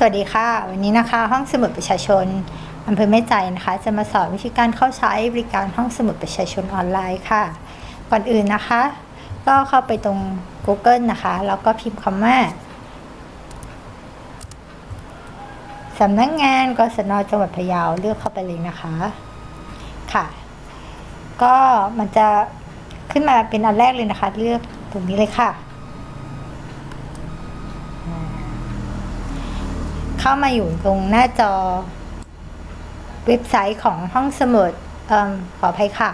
สวัสดีค่ะ วันนี้นะคะ ห้องสมุดประชาชนอำเภอแม่ใจนะคะ จะมาสอนวิธีการเข้าใช้บริการห้องสมุดประชาชนออนไลน์ค่ะ ก่อนอื่นนะคะ ก็เข้าไปตรง Google นะคะ แล้วก็พิมพ์คำว่าสำนักงานกศนจังหวัดพะเยาเลือกเข้าไปเลยนะคะค่ะ ก็มันจะขึ้นมาเป็นอันแรกเลยนะคะ เลือกตรงนี้เลยค่ะ เข้ามาอยู่ตรงหน้าจอ เว็บไซต์ของห้องสมุดออขออภัยค่ะ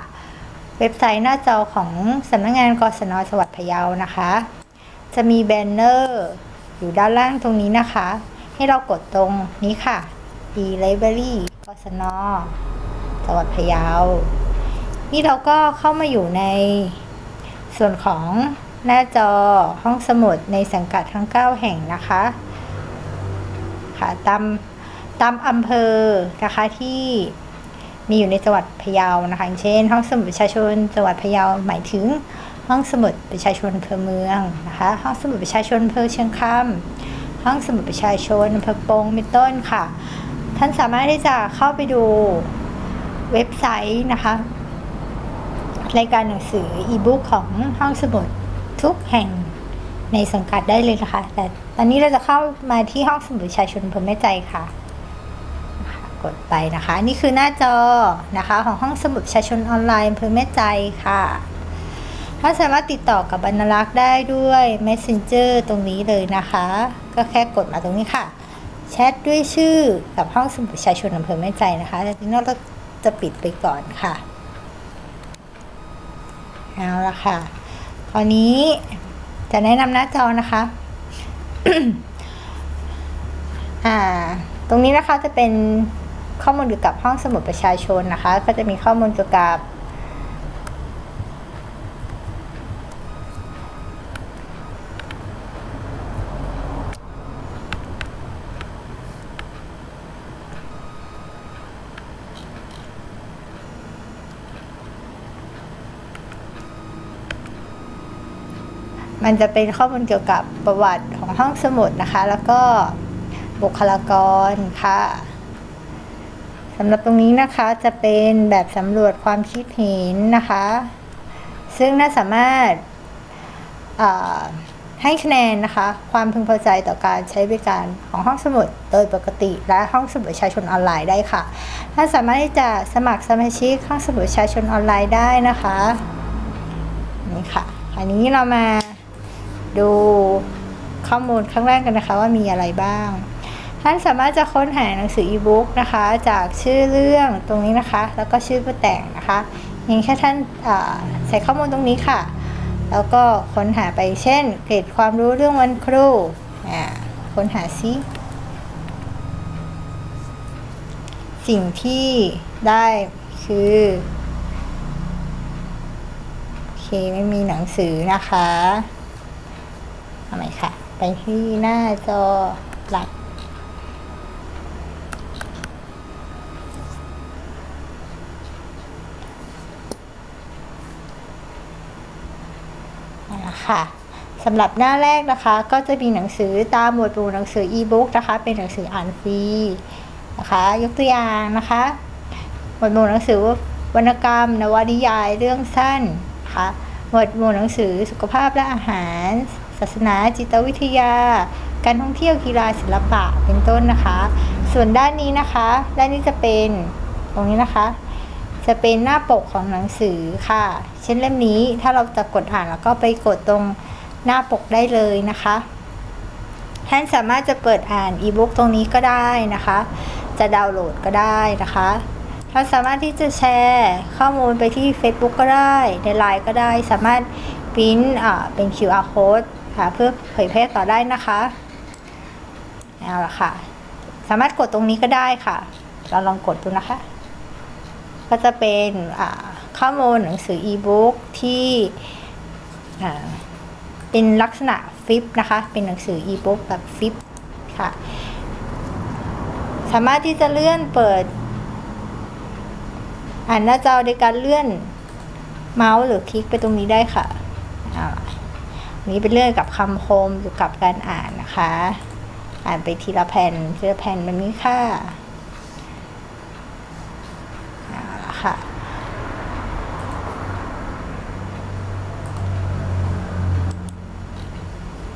เว็บไซต์หน้าจอของสำนักงงานกศนจังหวัดพะเยานะคะ จะมีแบนเนอร์อยู่ด้านล่างตรงนี้นะคะ ให้เรากดตรงนี้ค่ะ e-library กศนจังหวัดพะเยา นี่เราก็เข้ามาอยู่ในส่วนของหน้าจอห้องสมุดในสังกัดทั้ง 9 แห่งนะคะ ค่ะตามตามอำเภอนะคะที่มีอยู่ในจังหวัดพะเยานะคะอย่างเช่น ห้องสมุดประชาชนจังหวัดพะเยาหมายถึง ห้องสมุดประชาชนอำเภอเมืองนะคะห้องสมุดประชาชนอำเภอเชียงคำห้องสมุดประชาชนอำเภอปงเป็นต้นค่ะ ท่านสามารถที่จะเข้าไปดูเว็บไซต์นะคะรายการหนังสืออีบุ๊กของห้องสมุดทุกแห่ง ในสังกัดได้เลยนะคะ แต่ตอนนี้เราจะเข้ามาที่ห้องสมุดประชาชนอำเภอแม่ใจค่ะ กดไปนะคะ นี่คือหน้าจอนะคะ ของห้องสมุดประชาชนออนไลน์อำเภอแม่ใจค่ะถ้าสามารถติดต่อกับบรรลักษ์ได้ด้วย Messenger ตรงนี้เลยนะคะ ก็แค่กดมาตรงนี้ค่ะแชทด้วยชื่อกับห้องสมุดประชาชนอำเภอแม่ใจนะคะแต่ทีนี้เราจะปิดไปก่อนค่ะเอาละค่ะ คราวนี้ จะแนะนำหน้าจอนะคะอ่าตรงนี้นะคะจะเป็นข้อมูลเกี่ยวกับห้องสมุดประชาชนนะคะ ก็จะมีข้อมูลเกี่ยวกับ มันจะเป็นข้อมูลเกี่ยวกับประวัติของห้องสมุดนะคะ แล้วก็บุคลากรค่ะสำหรับตรงนี้นะคะจะเป็นแบบสำรวจความคิดเห็นนะคะ ซึ่งน่าสามารถให้คะแนนนะคะ ความพึงพอใจต่อการใช้บริการของห้องสมุดโดยปกติ และห้องสมุดประชาชนออนไลน์ได้ค่ะท่านสามารถที่จะสมัครสมาชิกห้องสมุดประชาชนออนไลน์ได้นะคะนี่ค่ะ อันนี้เรามา ดูข้อมูลข้างแรกกันนะคะว่ามีอะไรบ้าง ท่านสามารถจะค้นหาหนังสืออีบุ๊กนะคะ จากชื่อเรื่องตรงนี้นะคะ แล้วก็ชื่อผู้แต่งนะคะอย่างแค่ท่านใส่ข้อมูลตรงนี้ค่ะ แล้วก็ค้นหาไปเช่น เกรดความรู้เรื่องวันครูค้นหาซิสิ่งที่ได้คือโอเคไม่มีหนังสือนะคะ ทำไมค่ะ ไปที่หน้าจอหลักค่ะสำหรับหน้าแรกนะคะก็จะมีหนังสือตามหมวดหมู่หนังสืออีบุ๊กนะคะ เป็นหนังสืออ่านฟรีนะคะ ยกตัวอย่างนะคะ หมวดหมู่หนังสือวรรณกรรม นวนิยายเรื่องสั้นนะคะหมวดหมู่หนังสือสุขภาพและอาหาร ศาสนาจิตวิทยา การท่องเที่ยวกีฬาศิลปะเป็นต้นนะคะ ส่วนด้านนี้นะคะด้านนี้จะเป็นตรงนี้นะคะ จะเป็นหน้าปกของหนังสือค่ะ เช่นเล่มนี้ถ้าเราจะกดอ่านแล้วก็ไปกดตรงหน้าปกได้เลยนะคะท่านสามารถจะเปิดอ่านอีบุ๊กตรงนี้ก็ได้นะคะ จะดาวน์โหลดก็ได้นะคะท่าสามารถที่จะแชร์ข้อมูลไปที่ Facebook ก็ได้ ในไลน์ก็ได้ สามารถพิมพ์เป็น QR code ค่ะเพื่อเผยแพร่ต่อได้นะคะเอาละค่ะ สามารถกดตรงนี้ก็ได้ค่ะ เราลองกดดูนะคะ ก็จะเป็นข้อมูลหนังสืออีบุ๊กที่เป็นลักษณะฟิปนะคะ เป็นหนังสืออีบุ๊กแบบฟิปค่ะ สามารถที่จะเลื่อนเปิด อ่านหน้าจอโดยการเลื่อนเมาส์หรือคลิกไปตรงนี้ได้ค่ะ นี้เป็นเรื่องกับคำคมอยู่กับการอ่านนะคะ อ่านไปทีละแผ่นทีละแผ่นแบบนี้ค่ะเอาละค่ะ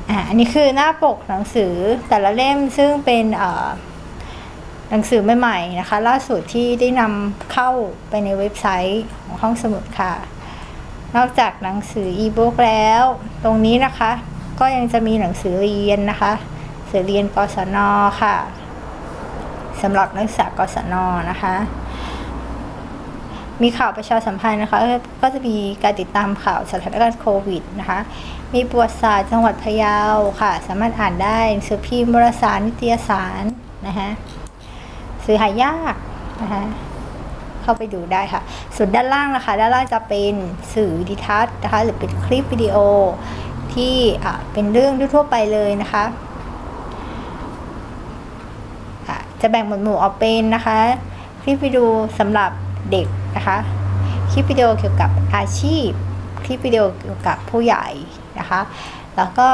อ่าอันนี้คือหน้าปกหนังสือแต่ละเล่มซึ่งเป็นหนังสือใหม่ๆนะคะ ล่าสุดที่ได้นำเข้าไปในเว็บไซต์ของห้องสมุดค่ะ นอกจากหนังสืออีบุ๊กแล้ว ตรงนี้นะคะ ก็ยังจะมีหนังสือเรียนนะคะหนังสือเรียนกศนค่ะสำหรับนักศึกษากศนนะคะ มีข่าวประชาสัมพันธ์นะคะ ก็จะมีการติดตามข่าวสถานการณ์โควิดนะคะ มีประวัติศาสตร์จังหวัดพะเยาค่ะ สามารถอ่านได้หนังสือพิมพ์วารสารนิตยสารนะคะสื่อหายากนะคะ เข้าไปดูได้ค่ะ ส่วนด้านล่างนะคะด้านล่างจะเป็นสื่อดิทัศน์นะคะ หรือเป็นคลิปวิดีโอที่อะเป็นเรื่องทั่วไปเลยนะคะจะแบ่งหมวดหมู่ออกเป็นนะคะ คลิปวิดีโอสำหรับเด็กนะคะ คลิปวิดีโอเกี่ยวกับอาชีพ คลิปวิดีโอเกี่ยวกับผู้ใหญ่นะคะ แล้วก็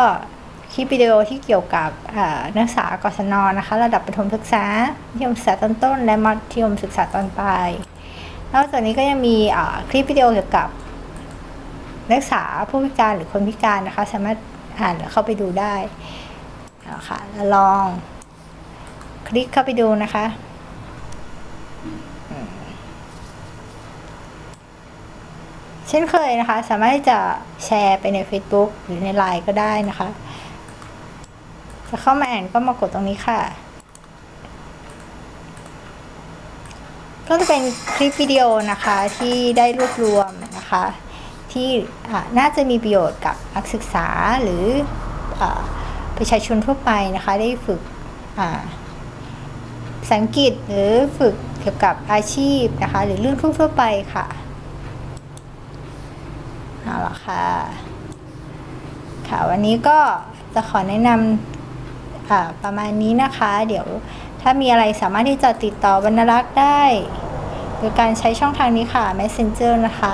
คลิปวิดีโอที่เกี่ยวกับนักศึกษากศนนะคะ ระดับประถมศึกษามัธยมศึกษาตอนต้น และมัธยมศึกษาตอนปลาย นอกจากนี้ก็ยังมีคลิปวิดีโอเกี่ยวกับนักศึกษาผู้พิการหรือคนพิการนะคะ สามารถอ่านหรือเข้าไปดูได้ค่ะลอง คลิกเข้าไปดูนะคะเช่นเคยนะคะ สามารถที่จะแชร์ไปใน Facebook หรือใน Line ก็ได้นะคะ จะเข้ามาอ่านก็มากดตรงนี้ค่ะ ก็จะเป็นคลิปวิดีโอนะคะที่ได้รวบรวมนะคะ ที่น่าจะมีประโยชน์กับนักศึกษาหรืออประชาชนทั่วไปนะคะ ได้ฝึกอ่าภาษาอังกฤษหรือฝึกเกี่ยวกับอาชีพนะคะ หรือเรื่องทั่วไปค่ะเอาละค่ะ ค่ะ วันนี้ก็จะขอแนะนำประมาณนี้นะคะ เดี๋ยว ถ้ามีอะไรสามารถที่จะติดต่อบรรณรักษ์ได้ โดยการใช้ช่องทางนี้ค่ะ Messenger นะคะ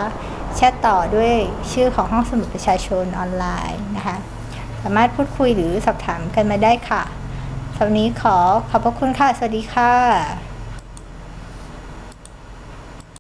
แชทต่อด้วยชื่อของห้องสมุดประชาชนออนไลน์นะคะ สามารถพูดคุยหรือสอบถามกันมาได้ค่ะสำหรับนี้ขอขอบพระคุณค่ะ สวัสดีค่ะ